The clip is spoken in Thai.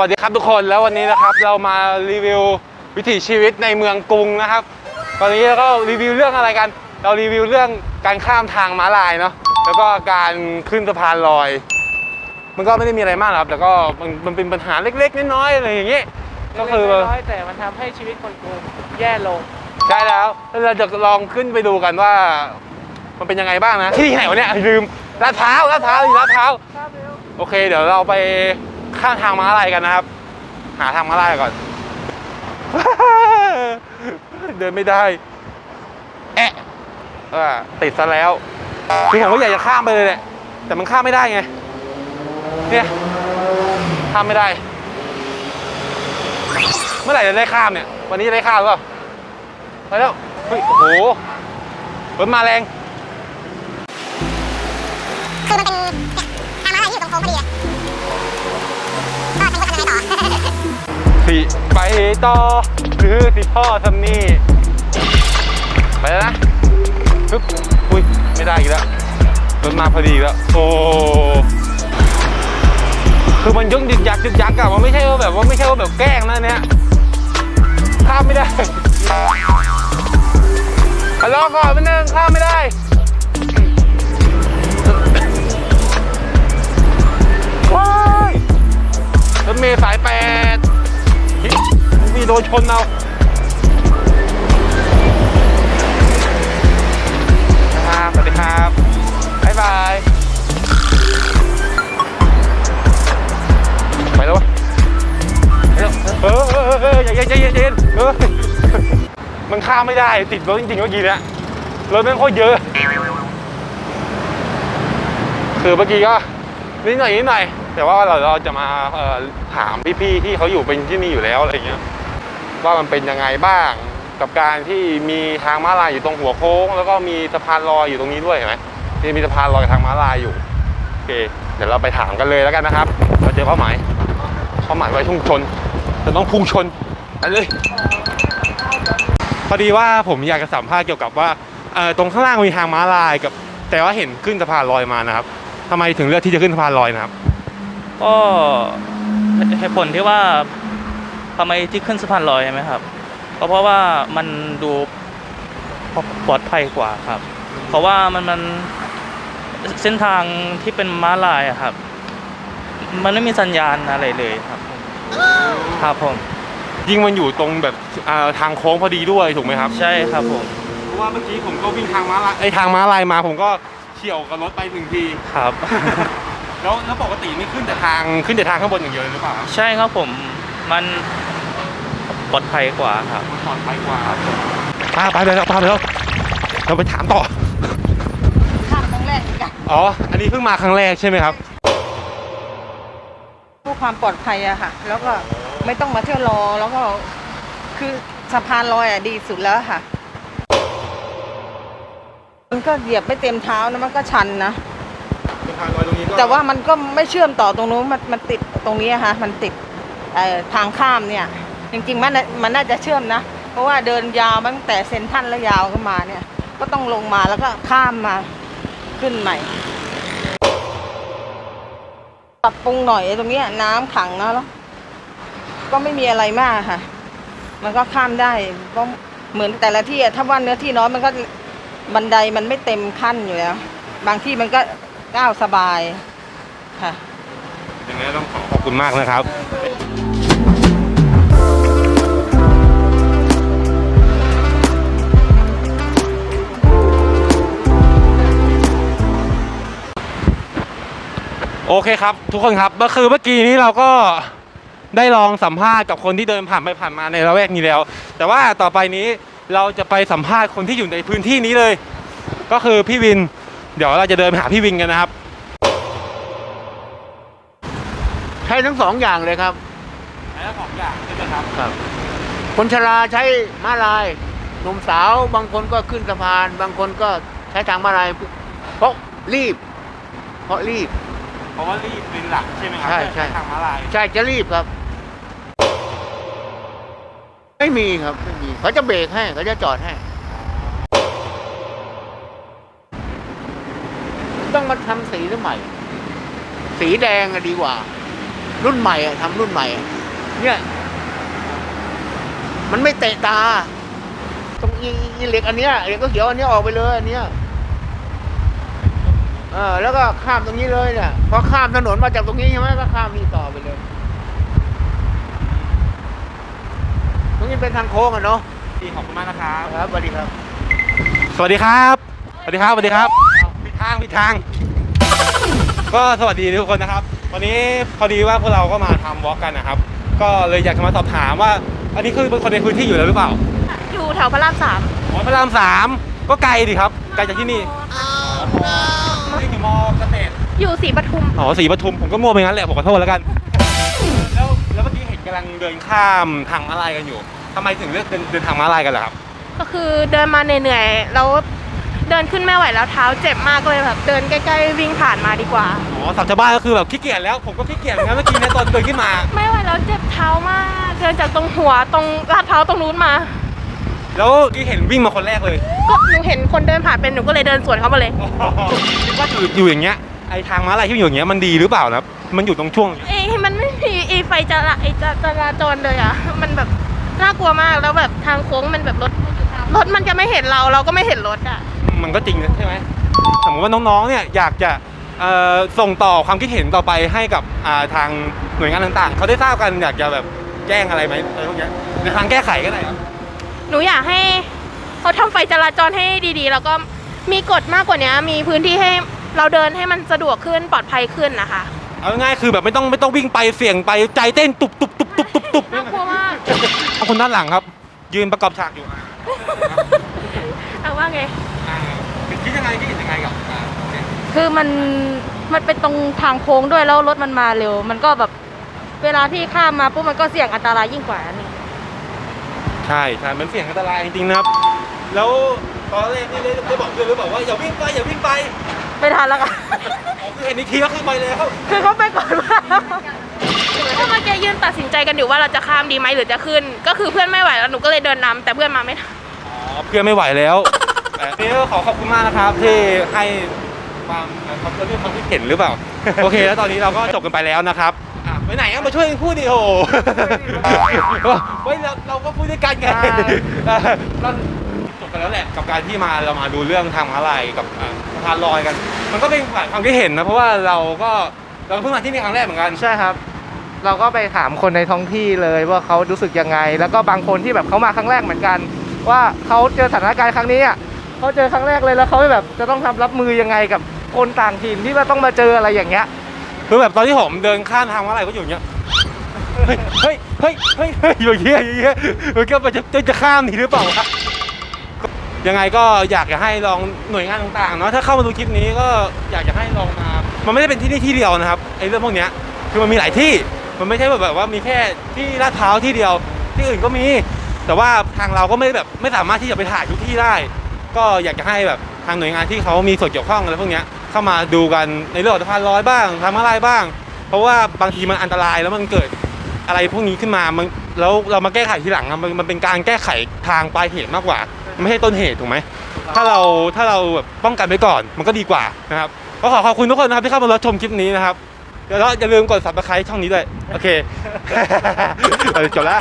วัสดีครับทุกคนแล้ววันนี้นะครับเรามารีวิววิถีชีวิตในเมืองกรุงนะครับ ตอนนี้เราก็รีวิวเรื่องอะไรกัน เรารีวิวเรื่องการข้ามทางม้าลายเนาะแล้วก็การขึ้นสะพานลอย มันก็ไม่ได้มีอะไรมากหรอกครับแต่ก็มันมันเป็นปัญหาเล็กๆน้อยๆอะไรอย่างเงี้ยก็คือเล็กๆน้อยๆแต่มันทำให้ชีวิตคนกรุงแย่ลงใช่แล้วแล้วเราจะลองขึ้นไปดูกันว่า มันเป็นยังไงบ้างนะที่ไหนวะเนี่ยลืมลาดพร้าวลาดพร้าวอยู่ลาดพร้าวครับเร็วโอเค เดี๋ยวเราไป ข้ามทางม้าลายกันนะครับ หาทางม้าลายก่อน เดินไม่ได้ แอะติดซะแล้วคือผมก็อยากจะข้ามไปเลยแหละแต่มันข้ามไม่ได้ไง เนี่ยข้ามไม่ได้ เมื่อไหร่จะได้ข้ามเนี่ย วันนี้จะได้ข้ามหรือเปล่าไปแล้วเฮ้ยโอ้โหรถมาแรงคือมันเป็น สิไปต่อ หรือสิพ่อทำนี่ ไปแล้วนะปึ๊บอุ้ย ไม่ได้อีกแล้วรถมาพอดีแล้ว โอ้คือมันยึกยึกยักยึกยักอะมันไม่ใช่ว่าแบบว่าไม่ใช่ว่าแบบแกล้งนะเนี่ยข้ามไม่ได้ฮัลโหลก่อนไปบนึงข้าม ชนเอาครับสวัสดีครับบ๊ายบายไปแล้ววะไปแล้วเออเออเออเอย่าอย่าอย่าย่าอย่าเย็นเออมันข้ามไม่ได้ติดรถจริงๆเมื่อกี้เนี่ยรถม่งโคตรเยอะ คือเมื่อกี้ก็นิดหน่อยนิดหน่อยแต่ว่าเราเราจะมาถามพี่ๆที่เขาอยู่เป็นที่นี่อยู่แล้วอะไรเงี้ย ว่ามันเป็นยังไงบ้าง กับการที่มีทางม้าลายอยู่ตรงหัวโค้ง แล้วก็มีสะพานลอยอยู่ตรงนี้ด้วยเห็นไหมที่มีสะพานลอยกับทางม้าลายอยู่โอเค เดี๋ยวเราไปถามกันเลยแล้วกันนะครับเราเจอเป้าหมายเป้าหมายไว้ทุ่งชนจะต้องพุ่งชนไปเลยพอดีว่าผมอยากจะสัมภาษณ์เกี่ยวกับว่าตรงข้างล่างมีทางม้าลายกับ แต่ว่าเห็นขึ้นสะพานลอยมานะครับทำไมถึงเลือกที่จะขึ้นสะพานลอยนะครับก็เหตุผลที่ว่า ทำไมที่ขึ้นสะพานลอยใช่ไหมครับ ก็เพราะว่ามันดูปลอดภัยกว่าครับ เพราะว่ามันมันเส้นทางที่เป็นม้าลายอะครับ มันไม่มีสัญญาณอะไรเลยครับผมครับผม ยิ่งมันอยู่ตรงแบบอ่าทางโค้งพอดีด้วยถูกไหมครับ ใช่ครับผม เพราะว่าเมื่อกี้ผมก็วิ่งทางม้าลายไอยทางม้าลายมาผมก็เฉี่ยวกับรถไปหนึ่งที ครับ แล้วแล้วปกตินี่ขึ้นแต่ทางขึ้นแต่ทางข้างบนอย่างเดียวเลยหรือเปล่าครับ ใช่ครับผม มันปลอดภัยกว่าครับมันปลอดภัยกว่าป้าไปเลยแล้วป้าไปแล้วเราไปถามต่อข้ามครั้งแรกเหมือนกันอ๋อ อันนี้เพิ่งมาครั้งแรกใช่ไหมครับเพื่อความปลอดภัยอะค่ะ แล้วก็ไม่ต้องมาเที่ยวรอแล้วก็คือสะพานลอยอะดีสุดแล้วค่ะ มันก็เหยียบไม่เต็มเท้านะมันก็ชันนะ สะพานลอยตรงนี้ก็แต่ว่ามันก็ไม่เชื่อมต่อตรงนู้นมันมันติดตรงนี้อะค่ะ มันติดเอ่อ ทางข้ามเนี่ยจริงๆมันน่ะมันน่าจะเชื่อมนะ เพราะว่าเดินยาวตั้งแต่เซนทันแล้วยาวขึ้นมาเนี่ย ก็ต้องลงมาแล้วก็ข้ามมาขึ้นใหม่ปรับปรุงหน่อยตรงนี้น้ำขังนะแล้วก็ไม่มีอะไรมากค่ะ มันก็ข้ามได้ก็เหมือนแต่ละที่ถ้าว่าเนื้อที่น้อยมันก็บันไดมันไม่เต็มขั้นอยู่แล้ว บางที่มันก็ก้าวสบายค่ะอย่างนี้ต้องขอขอบคุณมากนะครับ โอเคครับ ทุกคนครับก็คือเมื่อกี้นี้เราก็ได้ลองสัมภาษณ์กับคนที่เดินผ่านไปผ่านมาในละแวกนี้แล้ว แต่ว่าต่อไปนี้เราจะไปสัมภาษณ์คนที่อยู่ในพื้นที่นี้เลย ก็คือพี่วิน เดี๋ยวเราจะเดินไปหาพี่วินกันนะครับ ใช้ทั้งสองอย่างเลยครับแล้วสองอย่างใช่ไหมครับครับ คนชราใช้ม้าลายหนุ่มสาวบางคนก็ขึ้นสะพาน บางคนก็ใช้ทางม้าลายเพราะรีบ เพราะรีบ เพราะว่ารีบเป็นหลักใช่ไหมครัใช่ใช่ทางม้าลายใช่จะรีบครับ ไม่มีครับไม่มีเขาจะเบรกให้เขาจะจอดให้ ต้องมาทำสีใหม่ สีแดงอะดีกว่า รุ่นใหม่อะทำรุ่นใหม่อะเนี่ย มันไม่เตะตาตรงอีอีเหล็กอันเนี้ยเหล็กก็เขียวอันเนี้ยออกไปเลยอันเนี้ย เออแล้วก็ข้ามตรงนี้เลยเนี่ยพอข้ามถนนมาจากตรงนี้ใช่ไหมก็ข้ามนี่ต่อไปเลย ตรงนี้เป็นทางโค้งอะเนาะพี่ขอบคุณมากนะครับครับสวัสดีครับ สวัสดีครับ สวัสดีครับ สวัสดีครับผิดทางผิดทาง ก็สวัสดีทุกคนนะครับ วันนี้พอดีว่าพวกเราก็มาทำวอล์กกันนะครับ ก็เลยอยากจะมาสอบถามว่า อันนี้คือเป็นคนในพื้นที่อยู่แล้วหรือเปล่า อยู่แถวพระรามสามอ๋อพระรามสามก็ไกลดิครับ ไกลจากที่นี่นี่อยู่ มอเกษตรอยู่สีปทุม อ๋อสีปทุมผมก็มั่วไปงั้นแหละผมขอโทษแล้วกัน แล้วแล้วเมื่อกี้เห็นกำลังเดินข้ามทางม้าลายกันอยู่ทำไมถึงเลือกเดินเดินทางม้าลายกันล่ะครับ ก็คือเดินมาเหนื่อยๆแล้วเดินขึ้นไม่ไหวแล้วเท้าเจ็บมากเลยแบบเดินใกล้ๆวิ่งผ่านมาดีกว่า อ๋อสับชาวบ้านก็คือแบบขี้เกียจแล้วผมก็ขี้เกียจเหมือนกันเมื่อกี้เนี่ยตอนเดินขึ้นมา ไม่ไหวแล้วเจ็บเท้า มาก เดินจากตรงหัวตรงลาดเท้าวตรงนู้นมา แล้วที่เห็นวิ่งมาคนแรกเลยก็หนูเห็นคนเดินผ่านเป็นหนูก็เลยเดินสวนเขามาเลย คิดว่าอยู่อยู่อย่างเงี้ยไอทางม้าลายที่มันอยู่อย่างเงี้ยมันดีหรือเปล่านะครับมันอยู่ตรงช่วง เอ้ยมันไม่มีไอ้ไฟจราไอ้จราจรเลยอะ มันแบบน่ากลัวมากแล้วแบบทางโค้งมันแบบรถรถมันจะไม่เห็นเราเราก็ไม่เห็นรถอะ มันก็จริงนะใช่ไหมสมมติว่าน้องๆ เนี่ยอยากจะเอ่อส่งต่อความคิดเห็นต่อไปให้กับอ่าทางหน่วยงานต่างๆ เขาได้ทราบกันอยากจะแบบแจ้งอะไรไหมอะไรพวกเนี้ยในทางแก้ไขก็ได้ครับ หนูอยากให้เขาทำไฟจราจรให้ดีๆ แล้วก็มีกฎมากกว่านี้มีพื้นที่ให้เราเดินให้มันสะดวกขึ้นปลอดภัยขึ้นนะคะเอาง่ายๆคือแบบไม่ต้องไม่ต้องวิ่งไปเสี่ยงไปใจเต้นตุบตุบตุบตุบตุบตุบน่ากลัวมากเอาคนด้านหลังครับ ยืนประกอบฉากอยู่อะเอาว่าไงอ่าคิดยังไงคิดยังไงกับอ่าเนี่ยคือมันมันเป็นตรงทางโค้งด้วยแล้วรถมันมาเร็ว มันก็แบบเวลาที่ข้ามมาปุ๊บมันก็เสี่ยงอันตรายยิ่งกว่านี่ ใช่ใช่มันเสี่ยงอันตรายจริงๆนะครับ แล้วตอนแรกนี่ได้ได้บอกเพื่อนหรือเปล่าว่าอย่าวิ่งไปอย่าวิ่งไปไม่ทันแล้วค่ะ อ๋อคือเห็นอีกทีแล้วคือไปแล้วคือเขาไปก่อนว่าถ้าเมื่อกี้ยืนตัดสินใจกันอยู่ว่าเราจะข้ามดีไหมหรือจะขึ้น ก็คือเพื่อนไม่ไหวแล้วหนูก็เลยเดินนำแต่เพื่อนมาไม่ทัน อ๋อเพื่อนไม่ไหวแล้วแต่นี่ก็ขอขอบคุณมากนะครับ ที่ให้ความความเรื่องความคิดเห็นหรือเปล่า โอเค แล้วตอนนี้เราก็จบกันไปแล้วนะครับอะ ไปไหนอะมาช่วยพูดดิโหเฮ้ยเราเราก็พูดด้วยกันไงเออเราจบกันแล้วแหละกับการที่มาเรามาดูเรื่องทางม้าลายกับอ่าสะพานลอยกัน มันก็เป็นความคิดเห็นนะเพราะว่าเราก็เราเพิ่งมาที่นี่ครั้งแรกเหมือนกัน ใช่ครับ เราก็ไปถามคนในท้องที่เลยว่าเขารู้สึกยังไง แล้วก็บางคนที่แบบเขามาครั้งแรกเหมือนกัน ว่าเขาเจอสถานการณ์ครั้งนี้อะเขาเจอครั้งแรกเลยแล้วเขาแบบจะต้องทำรับมือยังไงกับคนต่างถิ่นที่ว่าต้องมาเจออะไรอย่างเงี้ย คือแบบตอนที่ผมเดินข้ามทางม้าลายก็อยู่อย่างเงี้ยเฮ้ยเฮ้ยเฮ้ยเฮ้ยอยู่อย่างเงี้ยอยู่อย่างเงี้ยมันก็จะจะจะข้ามหนีหรือเปล่าวะยังไงก็อยากจะให้ลองหน่วยงานต่างๆเนาะถ้าเข้ามาดูคลิปนี้ก็อยากจะให้ลองมามันไม่ได้เป็นที่นี่ที่เดียวนะครับไอ้เรื่องพวกเนี้ยคือมันมีหลายที่มันไม่ใช่แบบว่ามีแค่ที่ลาดพร้าวที่เดียว ที่อื่นก็มี แต่ว่าทางเราก็ไม่แบบไม่สามารถที่จะไปถ่ายทุกที่ได้ ก็อยากจะให้แบบ ทางหน่วยงานที่เขามีส่วนเกี่ยวข้องอะไรพวกนี้เข้ามาดูกันในเรื่องของสะพานลอยบ้างทางม้าลายบ้าง เพราะว่าบางทีมันอันตรายแล้วมันเกิดอะไรพวกนี้ขึ้นมามันแล้วเรามาแก้ไขทีหลังมันมันเป็นการแก้ไขทางปลายเหตุมากกว่า ไม่ใช่ต้นเหตุถูกไหมถ้าเราถ้าเราแบบป้องกันไว้ก่อนมันก็ดีกว่านะครับก็ขอขอบคุณทุกคนนะครับที่เข้ามารับชมคลิปนี้นะครับเดี๋ยวอย่าลืมกด subscribe ช่องนี้ด้วย โอเคจบแล้ว